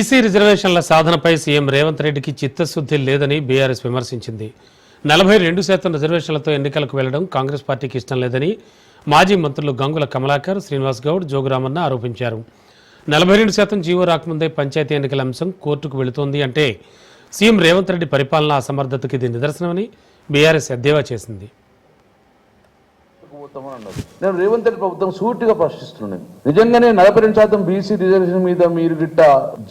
BC రిజర్వేషన్ల సాధనపై CM Revanth రెడ్డికి చిత్తశుద్ధి లేదని బీఆర్ఎస్ విమర్శించింది. నలభై రెండు శాతం రిజర్వేషన్లతో ఎన్నికలకు వెళ్ళడం కాంగ్రెస్ పార్టీకి ఇష్టం లేదని మాజీ మంత్రులు గంగుల కమలాకర్ శ్రీనివాస్ గౌడ్ జోగురామన్న ఆరోపించారు. నలభై రెండు శాతం జీవో రాకముందే పంచాయతీ ఎన్నికల అంశం కోర్టుకు వెళుతోంది అంటే సీఎం రేవంత్ రెడ్డి పరిపాలన అసమర్థతకి ఇది నిదర్శనమని బీఆర్ఎస్ ఎద్దేవా చేసింది. పోతామని అన్నారు. నేను రేవంత్ రెడ్డి ప్రభుత్వం సూటిగా ప్రశ్నిస్తున్నాను నిజంగానే నలభై రెండు శాతం బీసీ రిజర్వేషన్ మీద మీరు గిట్ట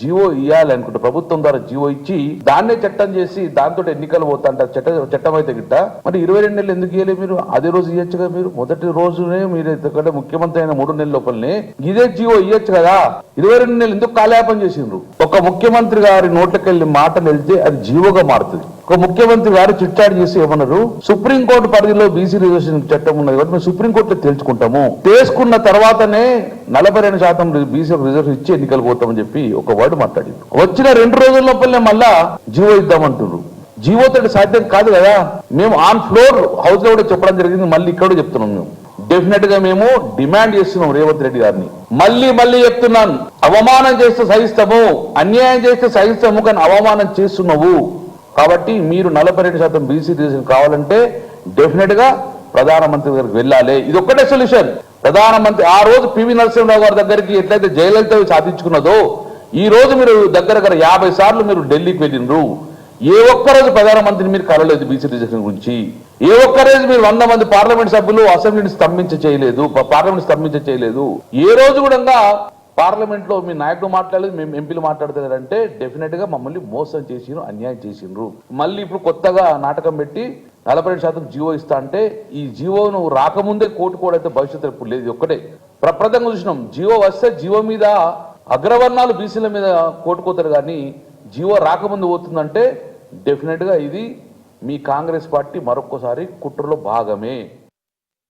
జీవో ఇవ్వాలి అనుకుంటే ప్రభుత్వం ద్వారా జీవో ఇచ్చి దాన్నే చట్టం చేసి దాంతో ఎన్నికలు పోతాంట చట్ట చట్టం అయితే గిట్ట? మరి ఇరవై రెండు నెలలు ఎందుకు ఇవ్వలేదు మీరు? అదే రోజు ఇవ్వచ్చు కదా మీరు. మొదటి రోజునే మీరు ఎందుకంటే ముఖ్యమంత్రి అయిన మూడు నెలల లోపలనే ఇదే జీవో ఇవ్వచ్చు కదా. ఇరవై రెండు నెలలు ఎందుకు కాలయాపం చేసిండ్రు? ఒక ముఖ్యమంత్రి గారి నోట్లకెళ్ళి మాటలు వెళ్తే అది జీవోగా మారుతుంది. ఒక ముఖ్యమంత్రి గారు చుట్టాడు చేసి ఏమన్నారు? సుప్రీంకోర్టు పరిధిలో బీసీ రిజర్వేషన్ చట్టం ఉన్నది కాబట్టి మేము సుప్రీంకోర్టులో తెలుసుకుంటాము తెలుసుకున్న తర్వాతనే నలభై రెండు శాతం బీసీ రిజర్వేషన్ ఇచ్చి ఎన్నికలు పోతామని చెప్పి ఒక వర్డ్ మాట్లాడింది. వచ్చిన రెండు రోజుల లోపలనే మళ్ళా జీవో ఇద్దామంటున్నారు. జీవో తోటి సాధ్యం కాదు కదా. మేము ఆన్ ఫ్లోర్ హౌస్లో కూడా చెప్పడం జరిగింది. మళ్ళీ ఇక్కడ చెప్తున్నాం మేము. డెఫినెట్గా మేము డిమాండ్ చేస్తున్నాం రేవంత్ రెడ్డి గారిని. మళ్ళీ మళ్ళీ చెప్తున్నాను. అవమానం చేస్తే సహిస్తాము. అన్యాయం చేస్తే సహిస్తాము కానీ అవమానం చేస్తున్నావు. కాబట్టి మీరు నలభై రెండు శాతం బీసీ రిజర్వేషన్ కావాలంటే డెఫినెట్గా ప్రధానమంత్రి దగ్గరికి వెళ్ళాలి. ఇది ఒక్కటే సొల్యూషన్ ప్రధానమంత్రి ఆ రోజు పివి నరసింహరావు గారి దగ్గరికి ఎట్లయితే జయలలిత సాధించుకున్నదో ఈ రోజు మీరు దగ్గర దగ్గర యాభై సార్లు మీరు ఢిల్లీకి వెళ్ళినరు ఏ ఒక్క రోజు ప్రధానమంత్రిని మీరు కలవలేదు బీసీ రిజర్వేషన్ గురించి. ఏ ఒక్క రోజు మీరు వంద మంది పార్లమెంట్ సభ్యులు అసెంబ్లీని స్తంభించ చేయలేదు పార్లమెంట్ స్తంభించ చేయలేదు. ఏ రోజు కూడా పార్లమెంట్లో మీ నాయకుడు మాట్లాడలేదు మేము ఎంపీలు మాట్లాడతారంటే డెఫినెట్గా మమ్మల్ని మోసం చేసిండ్రు అన్యాయం చేసిండ్రు మళ్ళీ ఇప్పుడు కొత్తగా నాటకం పెట్టి నలభై రెండు శాతం జీవో ఇస్తా అంటే ఈ జీవోను రాకముందే కోటుకోవడైతే కూడా భవిష్యత్తు ఇప్పుడు లేదు ఒక్కటే. ప్రప్రదంగా చూసినాం జీవో వస్తే జీవో మీద అగ్రవర్ణాలు బీసీల మీద కోటుకోతారు కానీ జీవో రాకముందు పోతుందంటే డెఫినెట్గా ఇది మీ కాంగ్రెస్ పార్టీ మరొక్కసారి కుట్రలో భాగమే.